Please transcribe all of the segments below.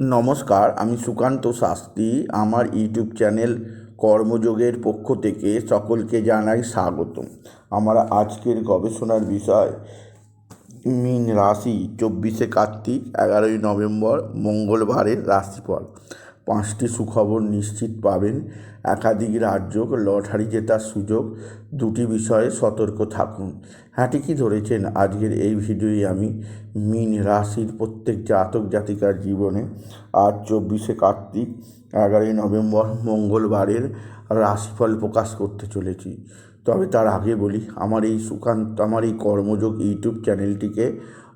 নমস্কার, আমি সুকান্ত শাস্ত্রী। আমার ইউটিউব চ্যানেল কর্মযোগের পক্ষ থেকে সকলকে জানাই স্বাগত আমার আজকের গবেষণার বিষয়, মীন রাশি, চব্বিশে কার্তিক, এগারোই নভেম্বর, মঙ্গলবারের রাশিফল। পাঁচটি সুখবর নিশ্চিত পাবেন। একাধিক রাজ্য লটারি জেতার সুযোগ, দুটি বিষয়ে সতর্ক থাকুন। হ্যাঁ ঠিকই ধরেছেন? আজকের এই ভিডিওয়ে আমি মিন রাশির প্রত্যেক জাতক জাতিকার জীবনে আজ চব্বিশে কার্তিক, এগারোই নভেম্বর, মঙ্গলবারের রাশিফল প্রকাশ করতে চলেছি। তবে তার আগে বলি, আমার এই সুকান্ত, আমার এই কর্মযোগ ইউটিউব চ্যানেলটিকে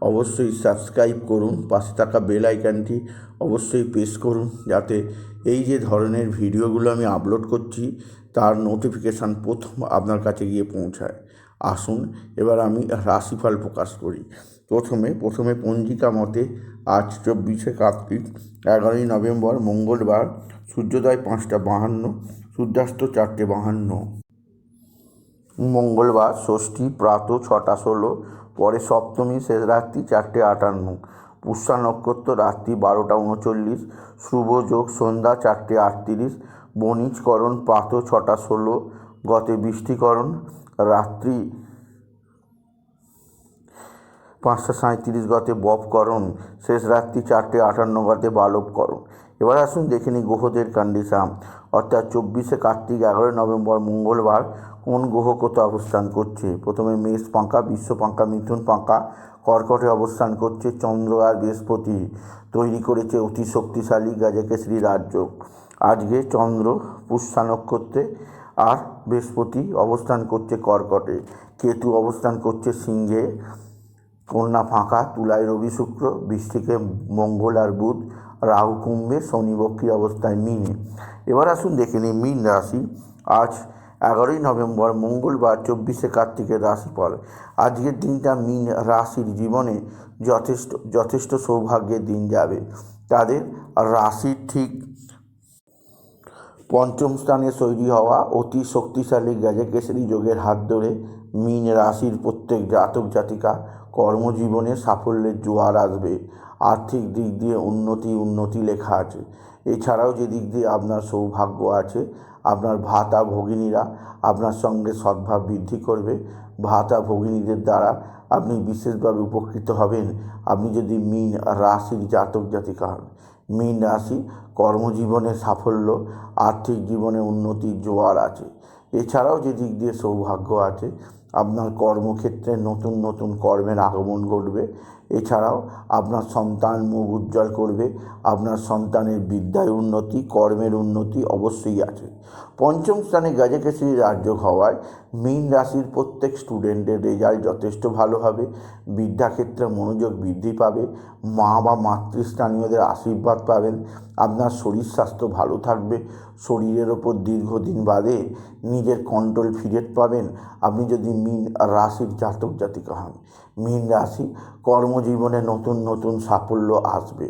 অবশ্যই সাবস্ক্রাইব করুন, পাশে থাকা বেল আইকনটি অবশ্যই প্রেস করুন, যাতে এই যে ধরনের ভিডিওগুলো আমি আপলোড করছি, তার নোটিফিকেশান প্রথম আপনার কাছে গিয়ে পৌঁছায়। আসুন, এবার আমি রাশিফল প্রকাশ করি। প্রথমে প্রথমে পঞ্জিকা মতে আজ চব্বিশে কার্তিক, এগারোই নভেম্বর, মঙ্গলবার, সূর্যোদয় পাঁচটা বাহান্ন, সূর্যাস্ত চারটে বাহান্ন। মঙ্গলবার ষষ্ঠী প্রাত ছটা ষোলো, পরে সপ্তমী শেষ রাত্রি চারটে আটান্ন। পুষ্যা নক্ষত্র রাত্রি বারোটা উনচল্লিশ, শুভ যোগ সন্ধ্যা চারটে আটত্রিশ, বণিজকরণ প্রাত ছটা ষোলো, গতে বৃষ্টিকরণ রাত্রি পাঁচটা সাঁত্রিশ গতে বপকরণ, শেষ রাত্রি চারটে আটান্ন, গতে বালবকরণ। এবার আসুন দেখে নিই গ্রহদের কন্ডিশান অর্থাৎ চব্বিশে কার্তিক, এগারোই নভেম্বর, মঙ্গলবার কোন গ্রহ কত অবস্থান করছে? প্রথমে মেষ পাঙ্কা বিশ্ব পাঙ্কা মিথুন পাঙ্কা কর্কটে অবস্থান করছে চন্দ্র আর বৃহস্পতি। তৈরি করেছে অতি শক্তিশালী গাজকেশ্রী রাজ্য। আজকে চন্দ্র পুষ্যা নক্ষত্রে আর বৃহস্পতি অবস্থান করছে কর্কটে। কেতু অবস্থান করছে সিংহে। কন্যা ফাঁকা তুলায় রবি শুক্র, বৃষ্টিকে মঙ্গল আর বুধ রাহু কুম্ভে শনি অবস্থায় মিনে। এবার আসুন দেখে নিই মীন রাশি। আজ এগারোই নভেম্বর, মঙ্গলবার, চব্বিশে কার্তিকের রাশিফল। আজকের দিনটা মিন রাশির জীবনে যথেষ্ট যথেষ্ট সৌভাগ্যের দিন যাবে। তাদের রাশির ঠিক পঞ্চম স্থানে তৈরি হওয়া অতি শক্তিশালী গ্যাজেকেশরী যোগের হাত ধরে মীন রাশির প্রত্যেক জাতক জাতিকা কর্মজীবনে সাফল্যের জোয়ার আসবে। আর্থিক দিক দিয়ে উন্নতি উন্নতি লেখা আছে। এছাড়াও যে দিক দিয়ে আপনার সৌভাগ্য আছে, আপনার ভাতা ভগিনীরা আপনার সঙ্গে সদ্ভাব বৃদ্ধি করবে। ভাতা ভগিনীদের দ্বারা আপনি বিশেষভাবে উপকৃত হবেন। আপনি যদি মীন রাশির জাতক জাতিকা হন, মীন রাশি কর্মজীবনে সাফল্য, আর্থিক জীবনে উন্নতির জোয়ার আছে। এছাড়াও যে দিক দিয়ে সৌভাগ্য আছে আপনার কর্মক্ষেত্রে নতুন নতুন কর্মের আগমন ঘটবে। এছাড়াও আপনার সন্তান মুখ উজ্জ্বল করবে, আপনার সন্তানের বিদ্যায় উন্নতি, কর্মের উন্নতি অবশ্যই আছে। পঞ্চম স্থানে গাজকেশ্রী রাজ্য হওয়ায় মীন রাশির প্রত্যেক স্টুডেন্টের রেজাল্ট যথেষ্ট ভালো হবে, বিদ্যাক্ষেত্রে মনোযোগ বৃদ্ধি পাবে, মা বা মাতৃস্থানীয়দের আশীর্বাদ পাবেন, আপনার শরীর স্বাস্থ্য ভালো থাকবে শরীরের ওপর দীর্ঘদিন বাদে নিজের কন্ট্রোল ফিরে পাবেন। আপনি যদি মীন রাশির জাতক জাতিকা হন, মীন রাশি কর্মজীবনে নতুন নতুন সাফল্য আসবে।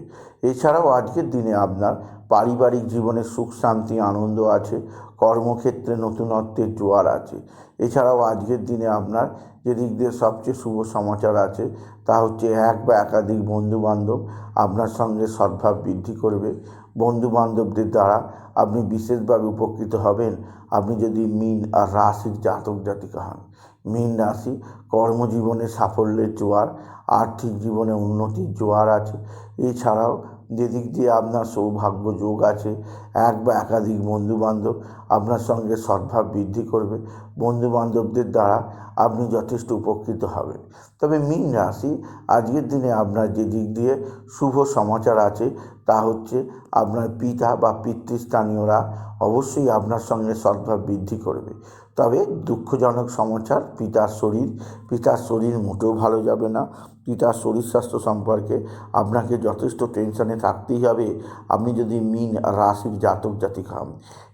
এছাড়াও আজকের দিনে আপনার পারিবারিক জীবনে সুখ, শান্তি, আনন্দ আছে, কর্মক্ষেত্রে নতুনত্বের জোয়ার আছে। এছাড়াও আজকের দিনে আপনার যে দিক দিয়ে সবচেয়ে শুভ সমাচার আছে, তা হচ্ছে এক বা একাধিক বন্ধুবান্ধব আপনার সঙ্গে সদ্ভাব বৃদ্ধি করবে। বন্ধুবান্ধবদের দ্বারা আপনি বিশেষভাবে উপকৃত হবেন। আপনি যদি মীন আর রাশির জাতক জাতিকা হন। মীন রাশি কর্মজীবনে সাফল্যের জোয়ার, আর্থিক জীবনে উন্নতির জোয়ার আছে। এছাড়াও যেদিক দিয়ে আপনার সৌভাগ্য যোগ আছে এক বা একাধিক বন্ধুবান্ধব আপনার সঙ্গে সদ্ভাব বৃদ্ধি করবে। বন্ধুবান্ধবদের দ্বারা আপনি যথেষ্ট উপকৃত হবেন। তবে মীন রাশি, আজকের দিনে আপনার যে দিক দিয়ে শুভ সমাচার আছে তা হচ্ছে আপনার পিতা বা পিতৃস্থানীয়রা অবশ্যই আপনার সঙ্গে সদ্ভাব বৃদ্ধি করবে। তবে দুঃখজনক সমাচার, পিতার শরীর পিতার শরীর মোটেও ভালো যাবে না। পিতার শরীর স্বাস্থ্য সম্পর্কে আপনাকে যথেষ্ট টেনশনে থাকতেই হবে। আপনি যদি মিন রাশির জাতক জাতি খাম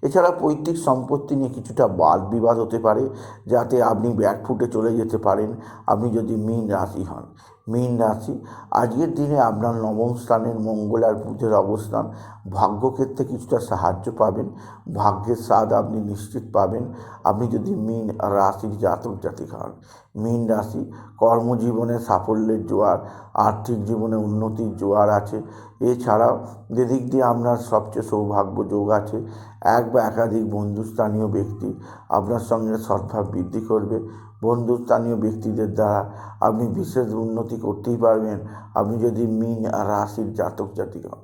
এছাড়া পৈতৃক সম্পত্তি নিয়ে কিছুটা বাদ বিবাদ হতে পারে, যাতে আপনি ব্যাকফুটে চলে যেতে পারেন, আপনি যদি মিন রাশি হন। মীন রাশি। আজকের দিনে আপনার নবম স্থানের মঙ্গল আর বুধের অবস্থান ভাগ্যক্ষেত্রে কিছুটা সাহায্য পাবেন। ভাগ্যের স্বাদ আপনি নিশ্চিত পাবেন। আপনি যদি মীন রাশির জাতক জাতিক হন, মীন রাশি কর্মজীবনে সাফল্যের জোয়ার, আর্থিক জীবনে উন্নতির জোয়ার আছে। এছাড়াও যেদিক দিয়ে আপনার সবচেয়ে সৌভাগ্য যোগ আছে, এক বা একাধিক বন্ধুস্থানীয় ব্যক্তি আপনার সঙ্গে সদ্ভাব বৃদ্ধি করবে। বন্ধুস্থানীয় ব্যক্তিদের দ্বারা আপনি বিশেষ উন্নতি করতেই পারবেন। আপনি যদি মীন রাশির জাতক জাতি হন,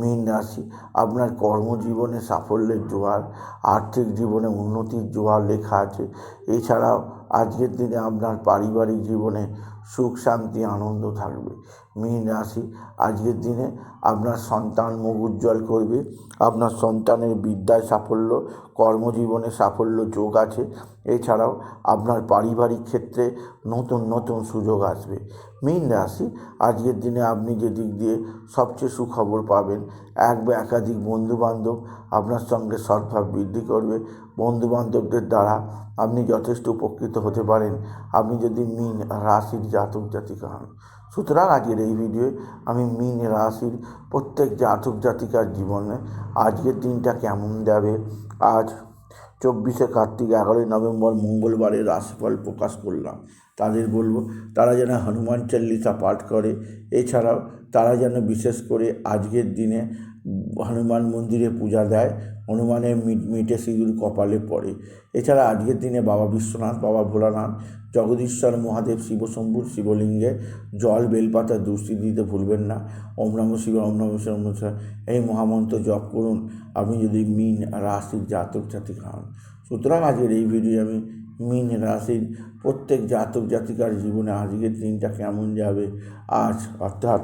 মিন রাশি আপনার কর্মজীবনে সাফল্যের জোয়ার, আর্থিক জীবনে উন্নতির জোয়ার লেখা আছে। এছাড়াও আজকের দিনে আপনার পারিবারিক জীবনে সুখ, শান্তি, আনন্দ থাকবে। মীন রাশি, আজকের দিনে আপনার সন্তান মুখ উজ্জ্বল করবে। আপনার সন্তানের বিদ্যায় সাফল্য, কর্মজীবনে সাফল্য যোগ আছে। এছাড়াও আপনার পারিবারিক ক্ষেত্রে নতুন নতুন সুযোগ আসবে। মীন রাশি, আজকের দিনে আপনি যে দিক দিয়ে সবচেয়ে সুখবর পাবেন, এক বা একাধিক বন্ধুবান্ধব আপনার সঙ্গে সদ্ভাব বৃদ্ধি করবে। বন্ধুবান্ধবদের দ্বারা আপনি যথেষ্ট উপকৃত হতে পারেন। আপনি যদি মিন রাশির জাতক জাতিকা হন সুতরাং আজকের এই ভিডিওয়ে আমি মিন রাশির প্রত্যেক জাতক জাতিকার জীবনে আজকের দিনটা কেমন যাবে? আজ চব্বিশে কার্তিক, এগারোই নভেম্বর মঙ্গলবারের রাশিফল প্রকাশ করলাম। তাদের বলব, তারা যেন হনুমান চল্লিশা পাঠ করে। এছাড়াও তারা যেন বিশেষ করে আজকের দিনে হনুমান মন্দিরে পূজা দেয়। হনুমানের মিট মিটে সিঁদুর কপালে পড়ে। এছাড়া আজকের দিনে বাবা বিশ্বনাথ, বাবা ভোলানাথ, জগদীশ্বর মহাদেব শিবশম্ভুর শিবলিঙ্গে জল বেলপাতা দুষ্টি দিতে ভুলবেন না। ওম নম শিব ওম নম শিব এই মহামন্ত্র জপ করুন। আপনি যদি মিন রাশির জাতক জাতিক হন। সুতরাং আজকের এই ভিডিও আমি মিন রাশির প্রত্যেক জাতক জাতিকার জীবনে আজকের দিনটা কেমন যাবে, আজ অর্থাৎ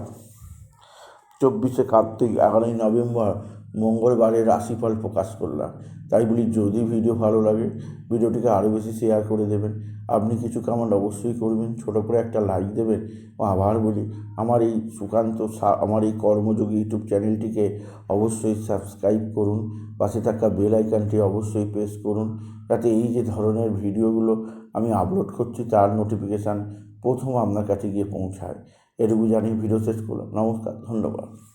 চব্বিশে কার্তিক, এগারোই নভেম্বর মঙ্গলবারের রাশিফল প্রকাশ করলাম। তাই বলি, যদি ভিডিও ভালো লাগে, ভিডিওটিকে আরও বেশি শেয়ার করে দেবেন। আপনি কিছু কামান্ড অবশ্যই করবেন, ছোটো করে একটা লাইক দেবেন। আবার বলি, আমার এই সুকান্ত আমার এই কর্মযোগী ইউটিউব চ্যানেলটিকে অবশ্যই সাবস্ক্রাইব করুন। পাশে থাকা বেল আইকনটি অবশ্যই প্রেস করুন, যাতে এই যে ধরনের ভিডিওগুলো আমি আপলোড করছি, তার নোটিফিকেশান প্রথম আপনার কাছে গিয়ে পৌঁছায়। এটুকু জানিয়ে ভিডিও শেষ করলাম। নমস্কার, ধন্যবাদ।